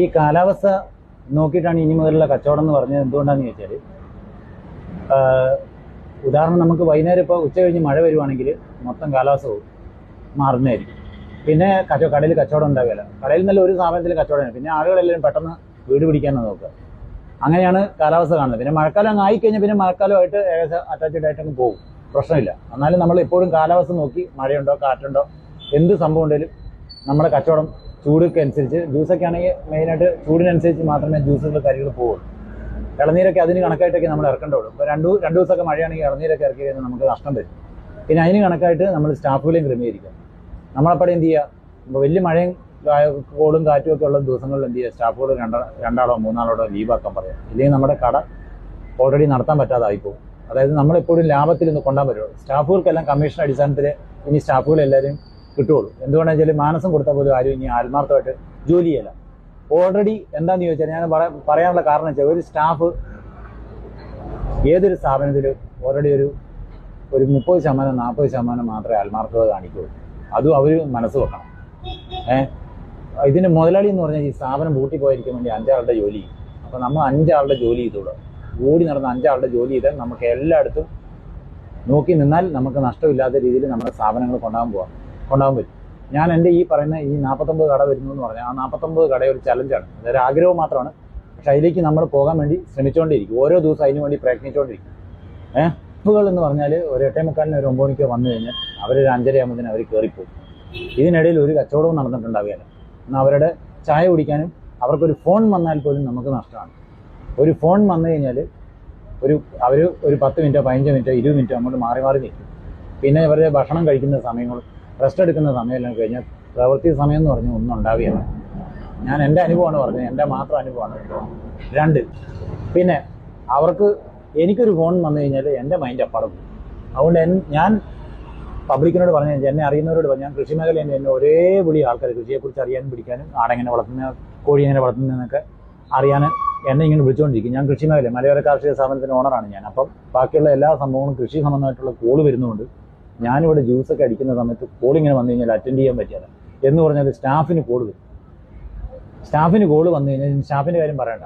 ഈ കാലാവസ്ഥ നോക്കിയിട്ടാണ് ഇനി മുതലുള്ള കച്ചവടം എന്ന് പറഞ്ഞത് എന്തുകൊണ്ടാന്ന് ചോദിച്ചാൽ ഉദാഹരണം നമുക്ക് വൈകുന്നേരം ഇപ്പോൾ ഉച്ച കഴിഞ്ഞ് മഴ വരുവാണെങ്കിൽ മൊത്തം കാലാവസ്ഥ മാറുന്നതായിരിക്കും. പിന്നെ കച്ചോ കടയിൽ കച്ചവടം ഉണ്ടാവില്ല. കടയിൽ നല്ല ഒരു സ്ഥാപനത്തിൽ കച്ചവടം പിന്നെ ആളുകളെല്ലാം പെട്ടെന്ന് വീട് പിടിക്കാനാണ് നോക്കുക. അങ്ങനെയാണ് കാലാവസ്ഥ കാണുന്നത്. പിന്നെ മഴക്കാലം അങ്ങ് ആയിക്കഴിഞ്ഞാൽ പിന്നെ മഴക്കാലമായിട്ട് ഏകദേശം അറ്റാച്ച്ഡ് ആയിട്ട് അങ്ങ് പോകും. പ്രശ്നമില്ല. എന്നാലും നമ്മൾ എപ്പോഴും കാലാവസ്ഥ നോക്കി മഴയുണ്ടോ കാറ്റുണ്ടോ എന്ത് സംഭവം ഉണ്ടെങ്കിലും നമ്മുടെ കച്ചവടം ചൂടൊക്കെ അനുസരിച്ച് ജ്യൂസൊക്കെ ആണെങ്കിൽ മെയിനായിട്ട് ചൂടിനനുസരിച്ച് മാത്രമേ ജ്യൂസുകൾ കാര്യങ്ങൾ പോവുള്ളൂ. ഇളനീരൊക്കെ അതിന് കണക്കായിട്ടൊക്കെ നമ്മൾ ഇറക്കേണ്ടതുള്ളൂ ഇപ്പോൾ രണ്ടു രണ്ട് ദിവസമൊക്കെ മഴയാണെങ്കിൽ ഇളനീരൊക്കെ ഇറക്കി കഴിഞ്ഞാൽ നമുക്ക് നഷ്ടം വരും. പിന്നെ അതിന് കണക്കായിട്ട് നമ്മൾ സ്റ്റാഫുകളെയും ക്രമീകരിക്കാം നമ്മളപ്പോൾ എന്ത് ചെയ്യുക ഇപ്പോൾ വലിയ മഴയും കോളും കാറ്റും ഒക്കെ ഉള്ള ദിവസങ്ങളിൽ എന്ത് ചെയ്യുക സ്റ്റാഫുകൾ രണ്ട രണ്ടാളോ മൂന്നാളോടോ ലീവാക്കാൻ പറയാം. ഇല്ലെങ്കിൽ നമ്മുടെ കട ഓൾറെഡി നടത്താൻ പോകും. അതായത് നമ്മളെപ്പോഴും ലാഭത്തിൽ ഒന്ന് കൊണ്ടാൻ പറ്റുള്ളൂ സ്റ്റാഫുകൾക്കെല്ലാം കമ്മീഷൻ അടിസ്ഥാനത്തിൽ ഇനി സ്റ്റാഫുകൾ എല്ലാവരും കിട്ടുള്ളൂ. എന്തുകൊണ്ടാണെന്ന് വെച്ചാൽ മാനസം കൊടുത്താൽ പോലും ആരും ഇനി ആത്മാർത്ഥമായിട്ട് ജോലി ചെയ്യല ഓൾറെഡി എന്താണെന്ന് ചോദിച്ചാൽ ഞാൻ പറയാനുള്ള കാരണം വെച്ചാൽ ഒരു സ്റ്റാഫ് ഏതൊരു സ്ഥാപനത്തിലും ഓൾറെഡി ഒരു ഒരു മുപ്പത് ശതമാനം നാൽപ്പത് ശതമാനം മാത്രമേ ആത്മാർത്ഥത കാണിക്കുള്ളൂ. അതും അവർ മനസ്സ് വെക്കണം. ഏഹ് ഇതിന് മുതലാളി എന്ന് പറഞ്ഞാൽ ഈ സ്ഥാപനം പൂട്ടിപ്പോയിരിക്കാൻ വേണ്ടി അഞ്ചാളുടെ ജോലി അപ്പൊ നമ്മൾ അഞ്ചാളുടെ ജോലി ചെയ്തോളൂ ഓടി നടന്ന അഞ്ചാളുടെ ജോലി ചെയ്താൽ നമുക്ക് എല്ലായിടത്തും നോക്കി നിന്നാൽ നമുക്ക് നഷ്ടമില്ലാത്ത രീതിയിൽ നമ്മുടെ സ്ഥാപനങ്ങൾ കൊണ്ടാകാൻ പോകാം കൊണ്ടുപോകാൻ പറ്റും. ഞാൻ എന്റെ ഈ പറയുന്ന ഈ നാൽപ്പത്തൊമ്പത് കട വരുന്നു എന്ന് പറഞ്ഞാൽ ആ നാൽപ്പത്തൊമ്പത് കട ഒരു ചലഞ്ചാണ് അതൊരു ആഗ്രഹം മാത്രമാണ്. പക്ഷെ അതിലേക്ക് നമ്മൾ പോകാൻ വേണ്ടി ശ്രമിച്ചുകൊണ്ടിരിക്കും. ഓരോ ദിവസം അതിന് വേണ്ടി പ്രയത്നിച്ചുകൊണ്ടിരിക്കും. ഏഹ് കൾ എന്ന് പറഞ്ഞാൽ ഒരു എട്ടേ മുക്കാലിന് ഒരു ഒമ്പത് മണിക്കോ വന്നു കഴിഞ്ഞാൽ അവരൊരു അഞ്ചര ആകുമ്പോഴത്തേന് അവർ കയറിപ്പോകും. ഇതിനിടയിൽ ഒരു കച്ചവടവും നടന്നിട്ടുണ്ടാവുകയില്ല. എന്നാൽ അവരുടെ ചായ കുടിക്കാനും അവർക്കൊരു ഫോൺ വന്നാൽ പോലും നമുക്ക് നഷ്ടമാണ്. ഒരു ഫോൺ വന്നു കഴിഞ്ഞാൽ ഒരു അവർ ഒരു പത്ത് മിനിറ്റോ പതിനഞ്ച് മിനിറ്റോ ഇരുപത് മിനിറ്റോ അങ്ങോട്ട് മാറി മാറി നിൽക്കും. പിന്നെ ഇവരുടെ ഭക്ഷണം കഴിക്കുന്ന സമയങ്ങൾ റെസ്റ്റ് എടുക്കുന്ന സമയമെല്ലാം കഴിഞ്ഞാൽ പ്രവൃത്തി സമയം എന്ന് പറഞ്ഞാൽ ഒന്നും ഉണ്ടാവുകയില്ല ഞാൻ എന്റെ അനുഭവമാണ് പറഞ്ഞത് എന്റെ മാത്രം അനുഭവമാണ്. രണ്ട് പിന്നെ അവർക്ക് എനിക്കൊരു ഫോൺ വന്നു കഴിഞ്ഞാൽ എന്റെ മൈൻഡ് അപ്പാടും അതുകൊണ്ട് ഞാൻ പബ്ലിക്കിനോട് പറഞ്ഞു എന്നെ അറിയുന്നവരോട് പറഞ്ഞു ഞാൻ കൃഷി മേഖലയിൽ എന്നെ ഒരേ വിളി ആൾക്കാർ കൃഷിയെക്കുറിച്ച് അറിയാനും പിടിക്കാനും ആടെങ്ങനെ വളർത്തുന്ന കോഴി എങ്ങനെ വളർത്തുന്നതെന്നൊക്കെ അറിയാൻ എന്നെ ഇങ്ങനെ വിളിച്ചുകൊണ്ടിരിക്കും ഞാൻ കൃഷി മേഖല മലയോര കാർഷിക സ്ഥാപനത്തിന്റെ ഓണറാണ് ഞാൻ. അപ്പം ബാക്കിയുള്ള എല്ലാ സംഭവങ്ങളും കൃഷി സംബന്ധമായിട്ടുള്ള കോൾ വരുന്നതുകൊണ്ട് ഞാനിവിടെ ജ്യൂസൊക്കെ അടിക്കുന്ന സമയത്ത് കോൾ ഇങ്ങനെ വന്നു കഴിഞ്ഞാൽ അറ്റൻഡ് ചെയ്യാൻ പറ്റില്ല. എന്ന് പറഞ്ഞാൽ സ്റ്റാഫിന് കോൾ വരും. സ്റ്റാഫിന് കോൾ വന്നു കഴിഞ്ഞാൽ സ്റ്റാഫിന്റെ കാര്യം പറയണ്ട.